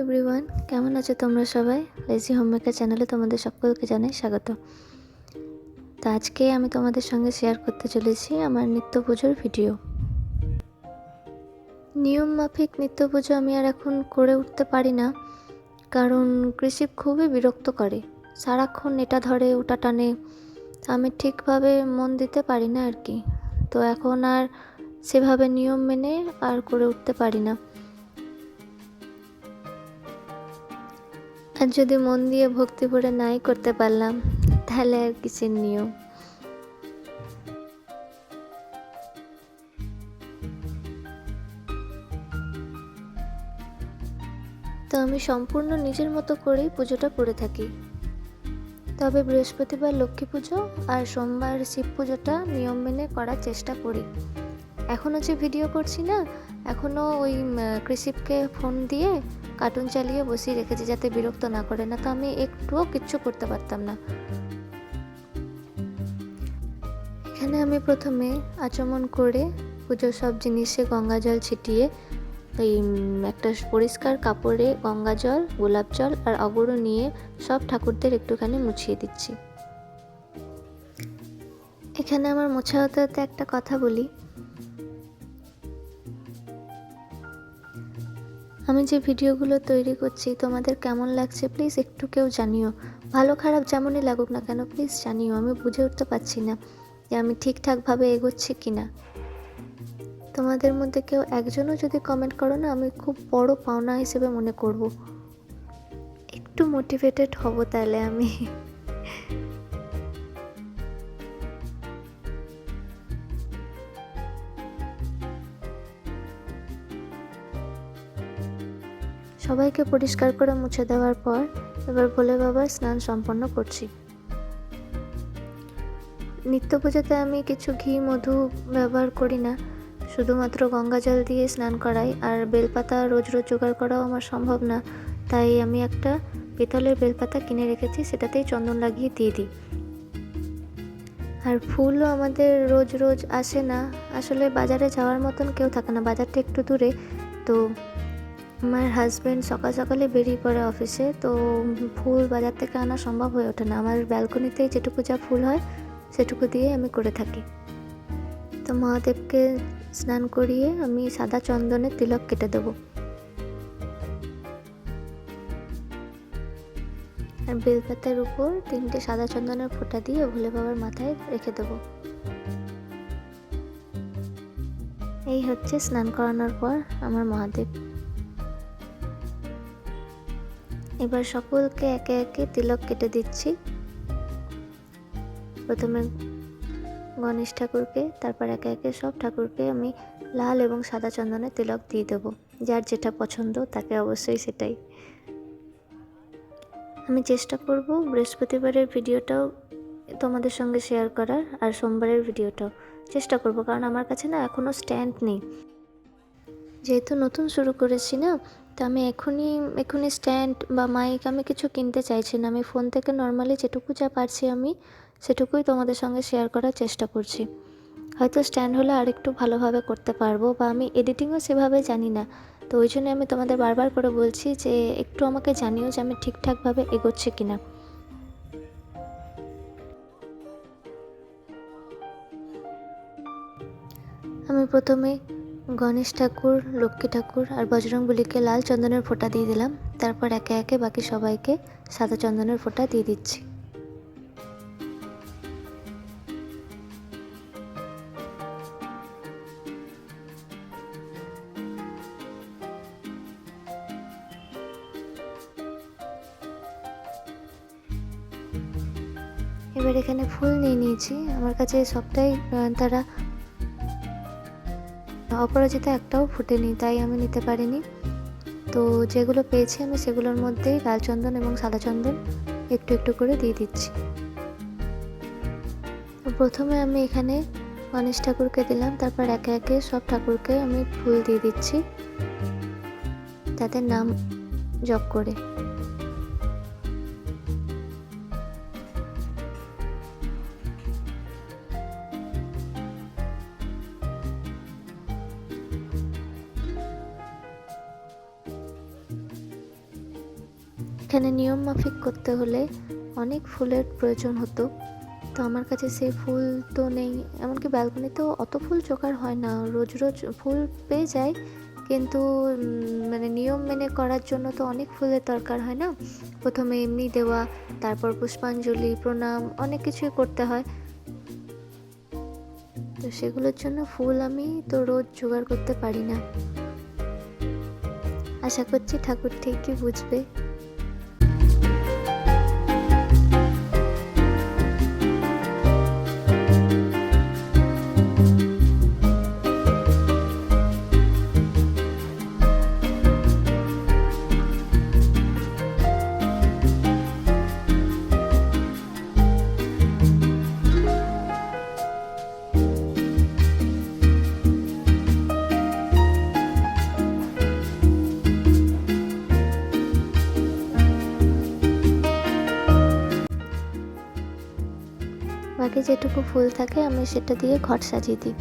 Everyone কেমন আছো তোমরা সবাই? লেজি হোমমেকার চ্যানেলে তোমাদের সকলকে জানাই স্বাগত। তো আজকে আমি তোমাদের সঙ্গে শেয়ার করতে চলেছি আমার নিত্য পুজোর ভিডিও নিয়ম মাফিক নিত্য পুজো আমি আর এখন করে উঠতে পারি না, কারণ কৃষি খুবই বিরক্ত করে সারাক্ষণ এটা ধরে, ওটা টানে, আমি ঠিকভাবে মন দিতে পারি না আর কি। তো এখন আর সেভাবে নিয়ম মেনে আর করে উঠতে পারি না। আর যদি মন দিয়ে ভক্তি ভরে নাই করতে পারলাম, তাহলে আর কিসের নিয়ম? তো আমি সম্পূর্ণ নিজের মতো করেই পুজোটা করে থাকি। তবে বৃহস্পতিবার লক্ষ্মী পুজো আর সোমবার শিব পুজোটা নিয়ম মেনে করার চেষ্টা করি। এখনও যে ভিডিও করছি না এখনও ওই কৃষিপকে ফোন দিয়ে কার্টুন চালিয়ে বসিয়ে রেখেছি যাতে বিরক্ত না করে, না তো আমি একটুও কিচ্ছু করতে পারতাম না। এখানে আমি প্রথমে আচমন করে পুজোর সব জিনিসে গঙ্গা জল ছিটিয়ে এই একটা পরিষ্কার কাপড়ে গঙ্গা জল, গোলাপ জল আর অগরু নিয়ে সব ঠাকুরদের একটুখানি মুছিয়ে দিচ্ছি। এখানে আমার মোছা হতে হতে একটা কথা বলি। আমি যে ভিডিওগুলো তৈরি করছি, তোমাদের কেমন লাগছে প্লিজ একটু কেউ জানিও। ভালো খারাপ যেমনই লাগুক না কেন প্লিজ জানিও, আমি বুঝে উঠতে পারছি না যে আমি ঠিকঠাকভাবে এগোচ্ছি কি না তোমাদের মধ্যে কেউ একজনও যদি কমেন্ট করো না, আমি খুব বড় পাওনা হিসেবে মনে করব। একটু মোটিভেটেড হব তাহলে আমি। সবাইকে পরিষ্কার করে মুছে দেওয়ার পর এবার ভোলে বাবার স্নান সম্পন্ন করছি। নিত্য পুজোতে আমি কিছু ঘি, মধু ব্যবহার করি না। শুধুমাত্র গঙ্গা জল দিয়ে স্নান করাই। আর বেলপাতা রোজ রোজ জোগাড় করাও আমার সম্ভব না। তাই আমি একটা পেতলের বেলপাতা কিনে রেখেছি, সেটাতেই চন্দন লাগিয়ে দিয়ে দিই। আর ফুলও আমাদের রোজ রোজ আসে না। আসলে বাজারে যাওয়ার মতন কেউ থাকে না। বাজারটা একটু দূরে। তো আমার হাজব্যান্ড সকাল সকালে বেরিয়ে পড়ে অফিসে তো ফুল বাজার থেকে আনা সম্ভব হয়ে ওঠে না। আমার ব্যালকনিতেই যেটুকু যা ফুল হয়, সেটুকু দিয়ে আমি করে থাকি। তো মহাদেবকে স্নান করিয়ে আমি সাদা চন্দনের তিলক কেটে দেব। আর বেলপাতার উপর তিনটে সাদা চন্দনের ফোঁটা দিয়ে ভোলে বাবার মাথায় রেখে দেব। এই হচ্ছে স্নান করানোর পর আমার মহাদেব। এবার সকলকে একে একে তিলক কেটে দিচ্ছি। প্রথমে গণেশ ঠাকুরকে, তারপর একে একে সব ঠাকুরকে আমি লাল এবং সাদা চন্দনের তিলক দিয়ে দেবো। যার যেটা পছন্দ তাকে অবশ্যই সেটাই। আমি চেষ্টা করব বৃহস্পতিবারের ভিডিওটাও তোমাদের সঙ্গে শেয়ার করার আর সোমবারের ভিডিওটাও। চেষ্টা করব, কারণ আমার কাছে না এখনও স্ট্যান্ড নেই। যেহেতু নতুন শুরু করেছি না তো আমি এখনই এখনই স্ট্যান্ড বা মাইক আমি কিছু কিনতে চাইছি না। আমি ফোন থেকে নর্মালি যেটুকু যা পারছি আমি সেটুকুই তোমাদের সঙ্গে শেয়ার করার চেষ্টা করছি। হয়তো স্ট্যান্ড হলে আরেকটু ভালোভাবে করতে পারব বা আমি এডিটিংও সেভাবে জানি না। তো ওই জন্য আমি তোমাদের বারবার করে বলছি যে একটু আমাকে জানিও যে আমি ঠিকঠাকভাবে এগোচ্ছি কিনা। আমি প্রথমে গণেশ ঠাকুর, লক্ষ্মী ঠাকুর আর বজরংবলীকে লাল চন্দনের ফোঁটা দিয়ে দিলাম। তারপর একে একে বাকি সবাইকে সাদা চন্দনের ফোঁটা দিয়ে দিচ্ছি। এবার এখানে ফুল নিয়ে নিয়েছি। আমার কাছে সবটাই তারা অপরাজিতা একটাও ফুটেনি, তাই আমি নিতে পারিনি। তো যেগুলো পেয়েছি আমি সেগুলোর মধ্যেই লাল চন্দন এবং সাদা চন্দন একটু একটু করে দিয়ে দিচ্ছি। প্রথমে আমি এখানে গণেশ ঠাকুরকে দিলাম, তারপর একে একে সব ঠাকুরকে আমি ফুল দিয়ে দিচ্ছি তাদের নাম জপ করে। এখানে নিয়ম মাফিক করতে হলে অনেক ফুলের প্রয়োজন হতো। তো আমার কাছে সেই ফুল তো নেই। এমনকি ব্যালকনিতেও অত ফুল জোগাড় হয় না। রোজ রোজ ফুল পেয়ে যায়। কিন্তু মানে নিয়ম মেনে করার জন্য তো অনেক ফুলের দরকার হয় না? প্রথমে এমনি দেওয়া, তারপর পুষ্পাঞ্জলি, প্রণাম, অনেক কিছুই করতে হয়। তো সেগুলোর জন্য ফুল আমি তো রোজ জোগাড় করতে পারি না। আশা করছি ঠাকুর ঠিকই বুঝবে। বাকি যেটুকু ফুল থাকে আমি সেটা দিয়ে ঘর সাজিয়ে দিই।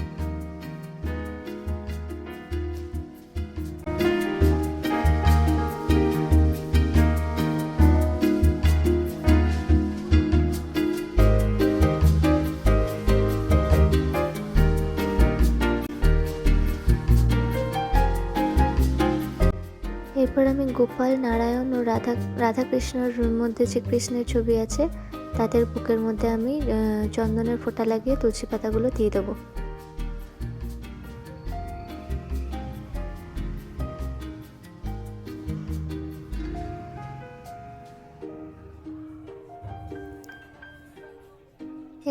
এরপর আমি গোপাল, নারায়ণ ও রাধা, রাধাকৃষ্ণর মধ্যে যে কৃষ্ণের ছবি আছে তাদের বুকের মধ্যে আমি চন্দনের ফোঁটা লাগিয়ে তুলসী পাতাগুলো দিয়ে দেবো।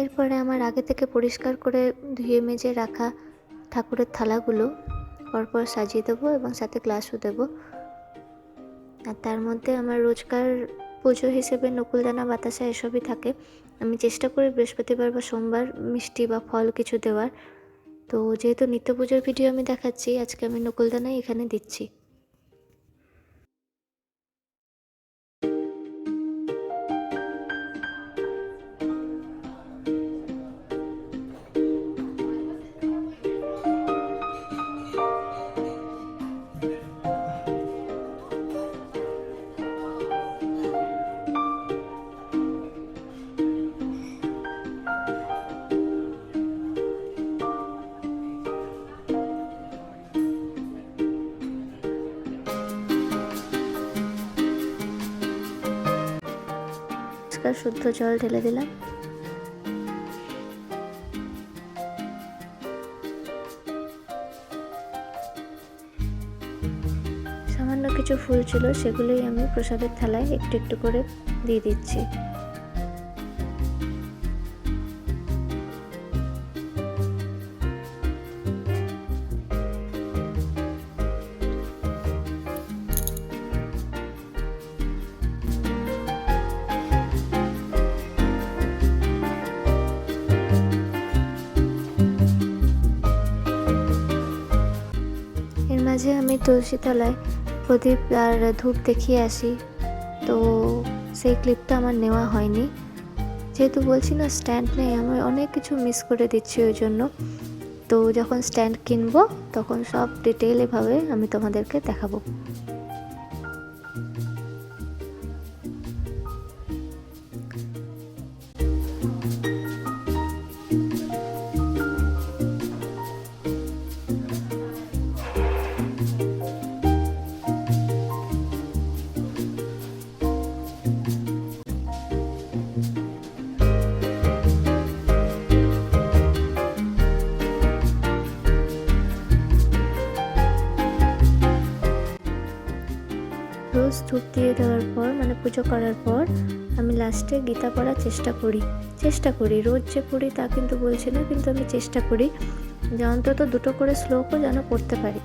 এরপরে আমার আগে থেকে পরিষ্কার করে ধুয়ে মেজে রাখা ঠাকুরের থালাগুলো পরপর সাজিয়ে দেবো এবং সাথে গ্লাসও দেবো। আর তার মধ্যে আমার রোজকার পুজো হিসেবে নকুলদানা, বাতাসা এসবই থাকে। আমি চেষ্টা করি বৃহস্পতিবার বা সোমবার মিষ্টি বা ফল কিছু দেওয়ার। তো যেহেতু নিত্য পুজোর ভিডিও আমি দেখাচ্ছি, আজকে আমি নকুলদানাই এখানে দিচ্ছি। শুদ্ধ জল ঢেলে দিলাম। সামান্য কিছু ফুল ছিল, সেগুলোই আমি প্রসাদের থালায় একটু একটু করে দিয়ে দিচ্ছি। মাঝে আমি তুলসী তলায় প্রদীপ আর ধূপ দেখিয়ে আসি, তো সেই ক্লিপটা আমার নেওয়া হয়নি। যেহেতু বলছি না স্ট্যান্ড নেই, আমি অনেক কিছু মিস করে দিচ্ছি ওই জন্য। তো যখন স্ট্যান্ড কিনবো, তখন সব ডিটেল এভাবে আমি তোমাদেরকে দেখাবো। রোজ ধূপ দিয়ে দেওয়ার পর মানে পুজো করার পর, আমি লাস্টে গীতা পড়ার চেষ্টা করি। চেষ্টা করি। রোজ যে পড়ি তা কিন্তু বলছি না, কিন্তু আমি চেষ্টা করি যে অন্তত দুটো করে শ্লোকও যেন পড়তে পারি।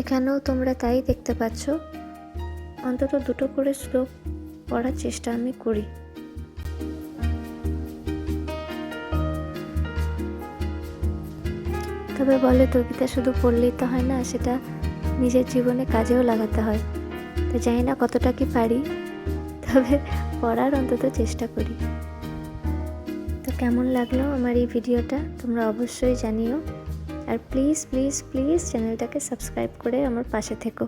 এখানেও তোমরা তাই দেখতে পাচ্ছ। অন্তত দুটো করে শ্লোক পড়ার চেষ্টা আমি করি। তবে বলে তো গীতা শুধু পড়লেই তো হয় না, সেটা নিজের জীবনে কাজেও লাগাতে হয়। তো জানি না কতটা কি পারি, তবে পড়ার অন্তত চেষ্টা করি। তো কেমন লাগল আমার এই ভিডিওটা? তোমরা অবশ্যই জানিও। আর প্লিজ প্লিজ প্লিজ চ্যানেলটাকে সাবস্ক্রাইব করে আমার পাশে থেকো।